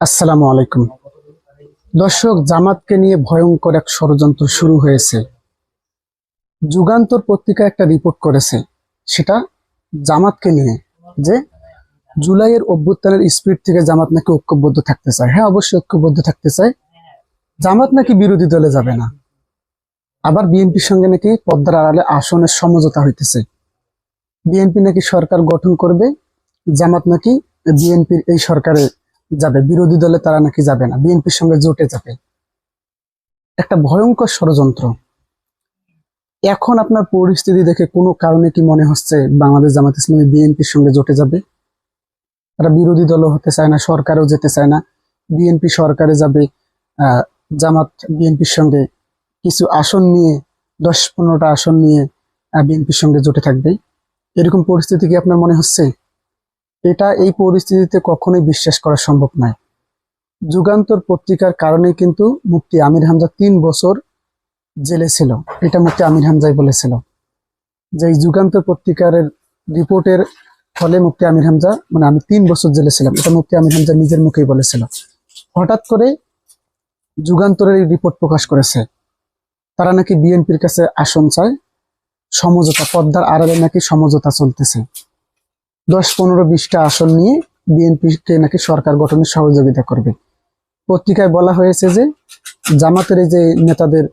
আসসালামু আলাইকুম। দর্শক, জামাতকে নিয়ে ভয়ঙ্কর এক ষড়যন্ত্র শুরু হয়েছে। যুগান্তর পত্রিকা একটা রিপোর্ট করেছে। সেটা জামাতকে নিয়ে, যে জুলাইয়ের অভ্যুত্থানের স্পিড থেকে জামাত নাকি ঐক্যবদ্ধ থাকতে চায়। হ্যাঁ অবশ্যই ঐক্যবদ্ধ থাকতে চায়। জামাত নাকি বিরোধী দলে যাবে না। আবার বিএনপির সঙ্গে নাকি পদ্মার আড়ালে আসনের সমঝোতা হইতেছে। বিএনপি নাকি সরকার গঠন করবে, জামাত নাকি বিএনপির এই সরকারে যাবে। বিরোধী দলে তারা নাকি যাবে না। বিএনপির সঙ্গে জোটে যাবে। একটা ভয়ঙ্কর ষড়যন্ত্র। এখন আপনার পরিস্থিতি দেখে কোনো কারণে কি মনে হচ্ছে বাংলাদেশ জামাত ইসলামী বিএনপির সঙ্গে জোটে যাবে? তারা বিরোধী দলও হতে চায় না, সরকারেও যেতে চায় না। বিএনপি সরকারে যাবে জামাত বিএনপির সঙ্গে কিছু আসন নিয়ে, দশ পনেরোটা আসন নিয়ে বিএনপির সঙ্গে জোটে থাকবে। এরকম পরিস্থিতি কি আপনার মনে হচ্ছে? এটা এই পরিস্থিতিতে কখনোই বিশ্বাস করা সম্ভব নয়। যুগান্তর পত্রিকার কারণে কিন্তু মুফতি আমির হামজা তিন বছর জেলে ছিল। এটা মুফতি আমির হামজাই বলেছিল। যে এই যুগান্তর পত্রিকার রিপোর্টের ফলে মুফতি আমির হামজা মানে আমি তিন বছর জেলে ছিলাম, এটা মুফতি আমির হামজা নিজের মুখেই বলেছিল। হঠাৎ করে যুগান্তরের এই রিপোর্ট প্রকাশ করেছে। তারা নাকি বিএনপির কাছে আসন চায়, সমঝোতা, পদ্মার আড়ালে নাকি সমঝোতা চলতেছে। দশ পনেরো বিশটা আসন নিয়ে বিএনপিকে নাকি সরকার গঠনে সহযোগিতা করবে। পত্রিকায় বলা হয়েছে যে, জামাতের এই যে নেতাদের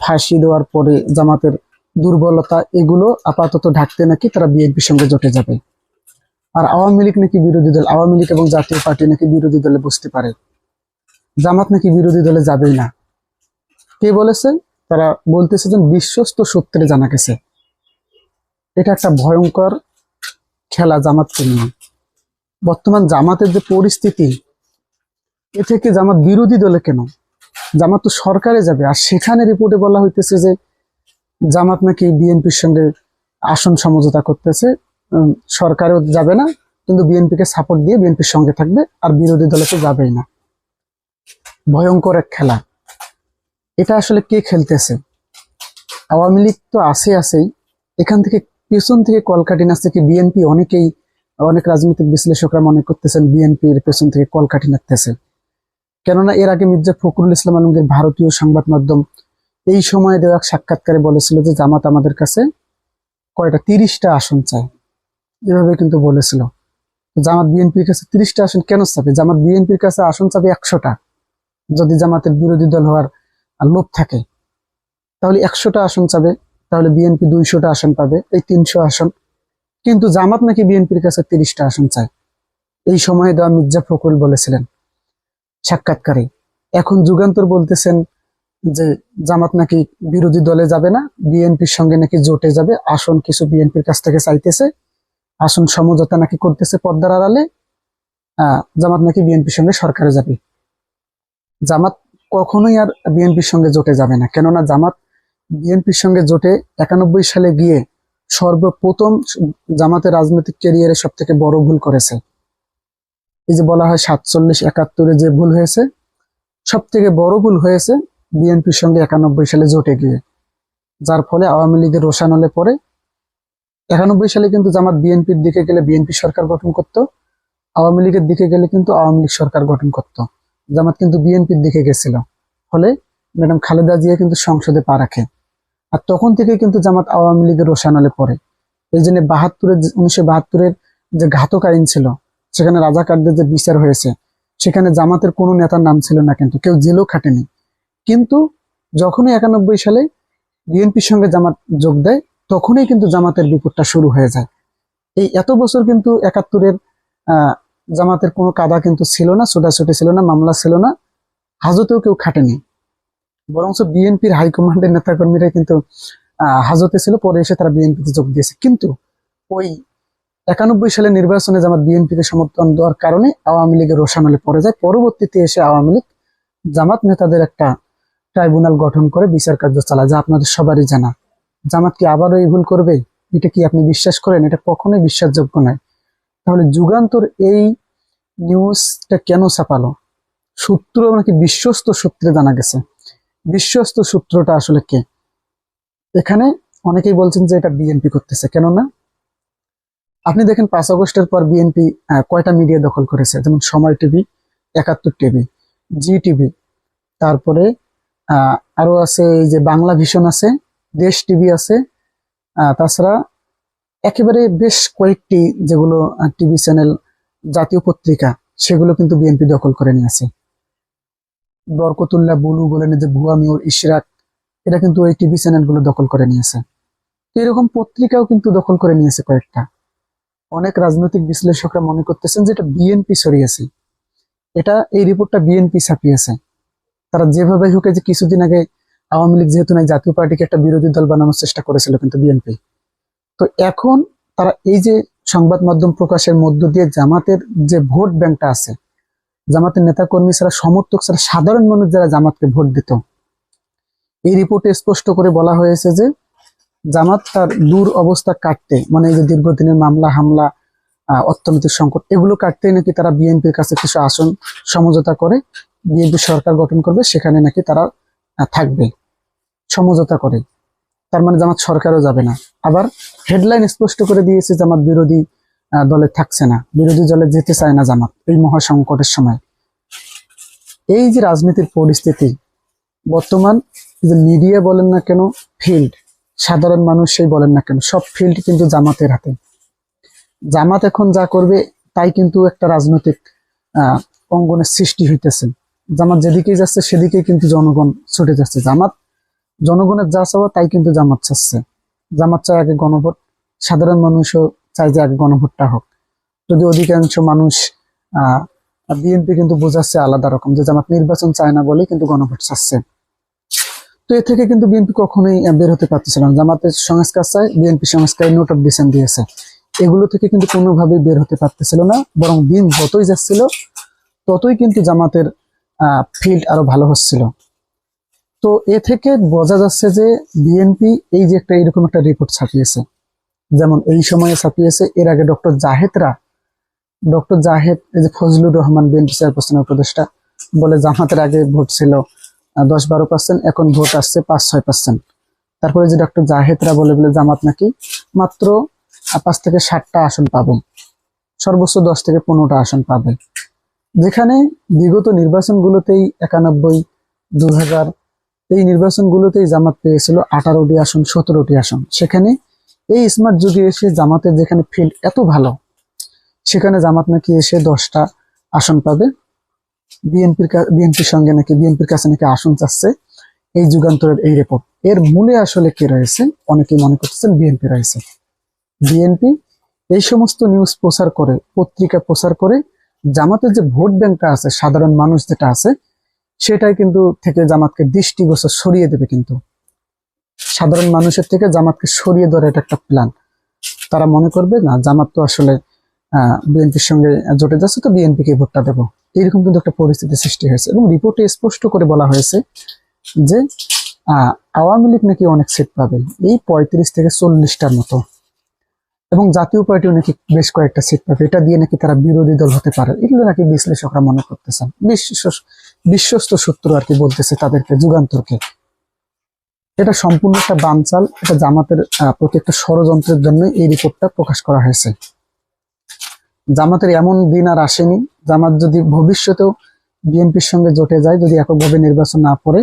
ফাঁসি দেওয়ার পরে জামাতের দুর্বলতা, এগুলো আপাতত ঢাকতে নাকি তারা বিএনপির সঙ্গে জোটে যাবে। আর আওয়ামী লীগ নাকি বিরোধী দল, আওয়ামী লীগ এবং জাতীয় পার্টি নাকি বিরোধী দলে বসতে পারে। জামাত নাকি বিরোধী দলে যাবেই না। কে বলেছে? তারা বলতেছে যে, বিশ্বস্ত সূত্রে জানা গেছে। এটা একটা ভয়ঙ্কর খেলা জামাতকে নিয়ে বর্তমান জামাতের যে পরিস্থিতি, এ থেকে জামাত বিরোধী দলে কেন? জামাত তো সরকারে যাবে। আর সেখানে রিপোর্টে বলা হইতেছে যে, জামাত নাকি বিএনপির সঙ্গে আসন সমঝোতা করতেছে। সরকারেও যাবে না, কিন্তু বিএনপিকে সাপোর্ট দিয়ে বিএনপির সঙ্গে থাকবে, আর বিরোধী দলে তো যাবেই না। ভয়ঙ্কর এক খেলা। এটা আসলে কে খেলতেছে? আওয়ামী লীগ তো আছে আছেই। এখান থেকে পেছন থেকে কলকাঠি নাচ থেকে বিএনপি অনেকেই, অনেক রাজনৈতিক বিশ্লেষকরা মনে করতেছেন বিএনপির পেছন থেকে কলকাঠি নাচতেছে কেননা এর আগে মির্জা ফখরুল ইসলাম আলমগীর ভারতীয় সংবাদ মাধ্যম এই সময়ে দেওয়া সাক্ষাৎকারে বলেছিল যে জামাত আমাদের কাছে কয়টা? তিরিশটা আসন চায়। এভাবে কিন্তু বলেছিল। জামাত বিএনপির কাছে তিরিশটা আসন কেন চাবে? জামাত বিএনপির কাছে আসন চাবে একশোটা। যদি জামাতের বিরোধী দল হওয়ার লোভ থাকে, তাহলে একশোটা আসন চাবে। তাহলে বিএনপি দুইশোটা আসন পাবে, এই তিনশো আসন। কিন্তু জামাত নাকি বিএনপির কাছে তিরিশটা আসন চায়। এই সময়ে দেওয়া মির্জা ফখরুল বলেছিলেন, সাক্ষাৎকারে, এখন যুগান্তর বলতেছেন যে জামাত নাকি বিরোধী দলে যাবে না বিএনপির সঙ্গে নাকি জোটে যাবে, আসন কিছু বিএনপির কাছ থেকে চাইতেছে, আসন সমঝোতা নাকি করতেছে পদ্মার আড়ালে জামাত নাকি বিএনপির সঙ্গে সরকারে যাবে। জামাত কখনোই আর বিএনপির সঙ্গে জোটে যাবে না, কেননা জামাত বিএনপির সঙ্গে জোটে একানব্বই সালে গিয়ে সর্বপ্রথম জামাতের রাজনৈতিক ক্যারিয়ারে সব থেকে বড় ভুল করেছে। এই যে বলা হয় সাতচল্লিশ একাত্তরে যে ভুল হয়েছে সব থেকে বড় ভুল হয়েছে বিএনপির সঙ্গে একানব্বই সালে জোটে গিয়ে। যার ফলে আওয়ামী লীগের রোশানলে পরে একানব্বই সালে কিন্তু জামাত বিএনপির দিকে গেলে বিএনপি সরকার গঠন করত, আওয়ামী লীগের দিকে গেলে কিন্তু আওয়ামী লীগ সরকার গঠন করত। জামাত কিন্তু বিএনপির দিকে গেছিল। ফলে ম্যাডাম খালেদা জিয়া কিন্তু সংসদে পা রাখে। আর তখন থেকে কিন্তু জামাত আওয়ামী লীগের রোশানলে পড়ে। এই জন্য বাহাত্তরের উনিশশো বাহাত্তরের যে ঘাতক আইন ছিল, সেখানে রাজাকারদের যে বিচার হয়েছে, সেখানে জামাতের কোনো নেতার নাম ছিল না কিন্তু, কেউ জেলও খাটেনি। কিন্তু যখনই একানব্বই সালে বিএনপির সঙ্গে জামাত যোগ দেয়, তখনই কিন্তু জামাতের বিপদটা শুরু হয়ে যায়। এই এত বছর কিন্তু একাত্তরের জামাতের কোনো কাদা কিন্তু ছিল না, ছোটাছুটি ছিল না, মামলা ছিল না, হাজতেও কেউ খাটেনি। বরঞ্চ বিএনপির হাইকমান্ডের নেতাকর্মীরা কিন্তু হাজতে ছিল, পরে এসে তারা বিএনপিতে যোগ দিয়েছে। কিন্তু ওই একানব্বই সালে নির্বাচনে জামাত বিএনপিকে সমর্থন দেওয়ার কারণে আওয়ামী লীগের রোশানলে পড়ে যায়। পরবর্তীতে এসে আওয়ামী লীগ জামাত নেতাদের একটা ট্রাইব্যুনাল গঠন করে, বিচার কার্য চালায়, যা আপনাদের সবারই জানা। জামাত কি আবারও এই ভুল করবে? এটা কি আপনি বিশ্বাস করেন? এটা কখনোই বিশ্বাসযোগ্য নয়। তাহলে যুগান্তর এই নিউজটা কেন ছাপালো? সূত্র নাকি বিশ্বস্ত সূত্রে জানা গেছে। বিশ্বস্ত সূত্রটা আসলে কে? এখানে অনেকেই বলছেন যে এটা বিএনপি করতেছে, কেননা আপনি দেখেন পাঁচ আগস্টের পর বিএনপি কয়টা মিডিয়া দখল করেছে? যেমন সময় টিভি, একাত্তর টিভি, জি টিভি, তারপরে আরও আছে এই যে বাংলা ভিশন আছে, দেশ টিভি আছে তাছাড়া একেবারে বেশ কয়েকটি যেগুলো টিভি চ্যানেল, জাতীয় পত্রিকা, সেগুলো কিন্তু বিএনপি দখল করে নিয়েছে। বরকতুল্লাহ বুলু বলেন যে ভুয়া মিউর ইশরাক এটা কিন্তু ওই টিভি চ্যানেলগুলো দখল করে নিয়েছে। এরকম পত্রিকাও কিন্তু দখল করে নিয়েছে কয়েকটা। অনেক রাজনৈতিক বিশ্লেষকরা মনে করতেছেন যে এটা বিএনপি সরিয়েছে এটা, এই রিপোর্টটা বিএনপি ছাপিয়েছে। তারা যেভাবে হোক যে কিছুদিন আগে আওয়ামী লীগ যেহেতু নাই জাতীয় পার্টিকে একটা বিরোধী দল বানানোর চেষ্টা করেছিল কিন্তু বিএনপি তো এখন তারা এই যে সংবাদ মাধ্যম প্রকাশের মধ্য দিয়ে জামাতের যে ভোট ব্যাংকটা আছে জামাতের নেতাকর্মী ছাড়া, সমর্থক ছাড়া, সাধারণ মানুষ যারা জামাতকে ভোট দিত। এই রিপোর্টে স্পষ্ট করে বলা হয়েছে যে, জামাত তার দূর অবস্থা কাটতে মানে যে দীর্ঘদিনের মামলা, হামলা অর্থনৈতিক সংকট, এগুলো কাটতে নাকি তারা বিএনপির কাছে কিছু আসন, সমঝোতা করে, বিএনপি সরকার গঠন করবে, সেখানে নাকি তারা থাকবে, সমঝোতা করে। তার মানে জামাত সরকারও যাবে না। আবার হেডলাইন স্পষ্ট করে দিয়েছে, জামাত বিরোধী দলে থাকছে না। বিরোধী দলে যেতে চায় না জামাত এই মহাসংকটের সময়। এই যে রাজনীতির পরিস্থিতি, বর্তমান যে মিডিয়া বলেন না কেন ফিল্ড সাধারণ মানুষ সেই বলেন না কেন, সব ফিল্ড কিন্তু জামাতের হাতে। জামাত এখন যা করবে, তাই কিন্তু একটা রাজনৈতিক অঙ্গনের সৃষ্টি হইতেছে। জামাত যেদিকেই যাচ্ছে, সেদিকেই কিন্তু জনগণ ছুটে যাচ্ছে। জামাত জনগণের যা চাওয়া, তাই কিন্তু জামাত চাচ্ছে। জামাত চায় আগে গণভোট, সাধারণ মানুষও চায় যে আগে গণভোটটা হোক। যদি অধিকাংশ মানুষ বিএনপি কিন্তু বোঝাচ্ছে আলাদা রকম যে জামাত নির্বাচন চায় না বলেই কিন্তু গণভোট চাচ্ছে। তো এ থেকে কিন্তু বিএনপি কখনোই বের হতে পারতেছিল না। জামাতের সংস্কার চায়, বিএনপি সংস্কার নোট অফ ডিসেন্ট দিয়েছে। এগুলো থেকে কিন্তু কোনোভাবেই বের হতে পারতেছিল না, বরং দিন যতই যাচ্ছিল, ততই কিন্তু জামাতের ফিল্ড আরও ভালো হচ্ছিল। তো এ থেকে বোঝা যাচ্ছে যে বিএনপি এই যে একটা এরকম একটা রিপোর্ট ছাপিয়েছে। যেমন এই সময়ে ছাপিয়েছে এর আগে ডক্টর জাহেদরা, ডক্টর জাহেদ, এই যে ফজলুর রহমান বিএনপি চেয়ারপারসন উপদেষ্টা, বলে জামাতের আগে ভোট ছিল দশ বারো পার্সেন্ট এখন ভোট আসছে পাঁচ ছয় পার্সেন্ট তারপরে যে ডক্টর জাহেদরা বলে বলে জামাত নাকি, মাত্র পাঁচ থেকে ষাটটা আসন পাবে। সর্বোচ্চ দশ থেকে পনেরোটা আসন পাবে। যেখানে বিগত নির্বাচনগুলোতেই একানব্বই দু হাজার, এই নির্বাচনগুলোতেই জামাত পেয়েছিল আঠারোটি আসন, সতেরোটি আসন। সেখানে এই স্মার্ট যুগে এসে জামাতের যেখানে ফিল্ড এত ভালো, সেখানে জামাত নাকি এসে দশটা আসন পাবে। বিএনপির বিএনপির সঙ্গে নাকি বিএনপির কাছে নাকি আসন চাচ্ছে। এই যুগান্তরের এই রিপোর্ট এর মূলে আসলে কে রয়েছে? অনেকেই মনে করতেছেন বিএনপি রয়েছে। বিএনপি এই সমস্ত নিউজ প্রচার করে, পত্রিকা প্রচার করে জামাতের যে ভোট ব্যাংকটা আছে, সাধারণ মানুষ যেটা আছে, সেটাই কিন্তু থেকে জামাতকে দৃষ্টিগোচর সরিয়ে দেবে কিন্তু। সাধারণ মানুষের থেকে জামাতকে সরিয়ে দেওয়ার এটা একটা প্ল্যান তারা মনে করবে, না, জামাত তো আসলে বিএনপির সঙ্গে জোটে যাচ্ছে, তো বিএনপিকে ভোটটা দেবো। এইরকম কিন্তু একটা পরিস্থিতি সৃষ্টি হয়েছে এবং রিপোর্টে স্পষ্ট করে বলা হয়েছে যে আওয়ামী লীগ নাকি অনেক সিট পাবে। এই পঁয়ত্রিশ থেকে চল্লিশটার মতো। এবং জাতীয় পার্টিও নাকি বেশ কয়েকটা সিট পাবে। এটা দিয়ে নাকি তারা বিরোধী দল হতে পারে। এগুলো নাকি বিশ্লেষকরা মনে করতেছেন। বিশ্বস্ত সূত্র আর কি বলতেছে তাদেরকে, যুগান্তরকে। এটা সম্পূর্ণ একটা বানচাল এটা জামাতের প্রতি একটা ষড়যন্ত্রের জন্য এই রিপোর্টটা প্রকাশ করা হয়েছে। জামাতের এমন দিন আর আসেনি। জামাত যদি ভবিষ্যতেও বিএনপির সঙ্গে জোটে যায়, যদি এককভাবে নির্বাচন না পড়ে,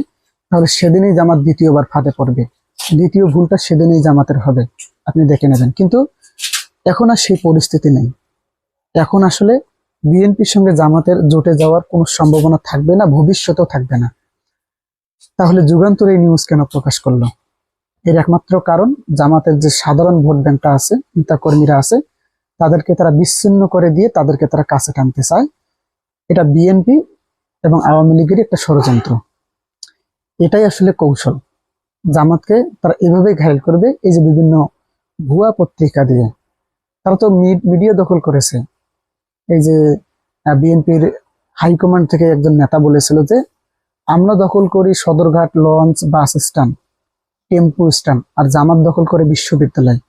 তাহলে সেদিনই জামাত দ্বিতীয়বার ফাঁদে পড়বে। দ্বিতীয় ভুলটা সেদিনই জামাতের হবে। আপনি দেখে নেবেন। কিন্তু এখন আর সেই পরিস্থিতি নেই। এখন আসলে বিএনপির সঙ্গে জামাতের জোটে যাওয়ার কোনো সম্ভাবনা থাকবে না, ভবিষ্যতেও থাকবে না। তাহলে যুগান্তর এই নিউজ কেন প্রকাশ করল? এর একমাত্র কারণ, জামাতের যে সাধারণ ভোট ব্যাংকটা আছে নেতা কর্মীরা আছে, তাদেরকে তারা বিচ্ছিন্ন করে দিয়ে তাদেরকে তারা কাছে টানতে চায়। এটা বিএনপি এবং আওয়ামী লীগের একটা ষড়যন্ত্র। এটাই আসলে কৌশল। জামাতকে তারা এভাবে ঘায়ল করবে, এই যে বিভিন্ন ভুয়া পত্রিকা দিয়ে। তারা তো মিডিয়া দখল করেছে। এই যে বিএনপির হাইকমান্ড থেকে একজন নেতা বলেছিল যে আমরা দখল করি Sadarghat, launch, bus stand, tempo stand আর জামাত দখল করে বিশ্ববিদ্যালয়।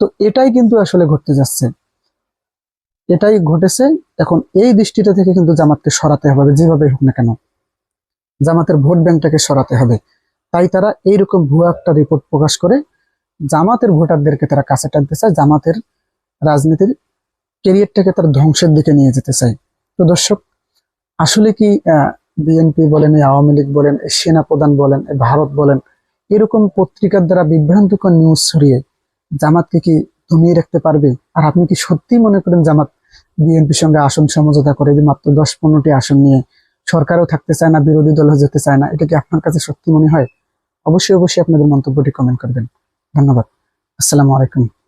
তো এটাই কিন্তু আসলে ঘটতে যাচ্ছে। এটাই ঘটেছে। এখন এই দৃষ্টিটা থেকে কিন্তু জামাতকে সরাতে হবে, যেভাবে হোক না কেন। জামাতের ভোট ব্যাংকটাকে সরাতে হবে। তাই তারা এইরকম ভুয়া একটা রিপোর্ট প্রকাশ করে জামাতের ভোটারদেরকে তারা কাছে টানতে চায়, জামাতের রাজনীতির কেরিয়ারটাকে তারা ধ্বংসের দিকে নিয়ে যেতে চায়। তো দর্শক, আসলে কি বিএনপি বলেন এই আওয়ামী লীগ বলেন সেনা প্রধান বলেন, ভারত বলেন, এরকম পত্রিকার দ্বারা বিভ্রান্তিকর নিউজ ছড়িয়ে জামাতকে কি দমিয়ে রাখতে পারবে? আর আপনি কি সত্যি মনে করেন জামাত বিএনপির সঙ্গে আসন সমঝোতা করে যে মাত্র দশ পনেরোটি আসন নিয়ে সরকারও থাকতে চায় না, বিরোধী দলও যেতে চায় না? এটা কি আপনার কাছে সত্যি মনে হয়? অবশ্যই অবশ্যই আপনাদের মন্তব্যটি কমেন্ট করবেন। ধন্যবাদ। আসসালামু আলাইকুম।